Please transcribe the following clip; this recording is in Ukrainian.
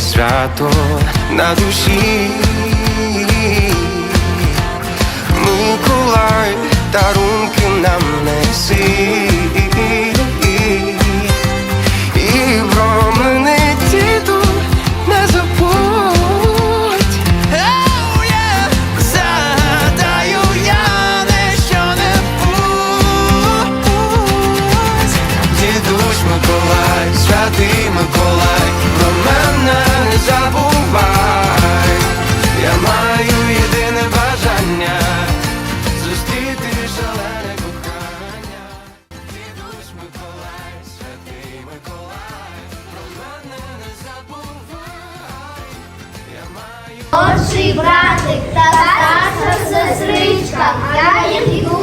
свято на душі. Миколай, дарунки нам неси. І про мене діду не забудь. Oh, yeah. Я не що-небудь. Дідусь Миколай, святий братик та старша сестричка, я їх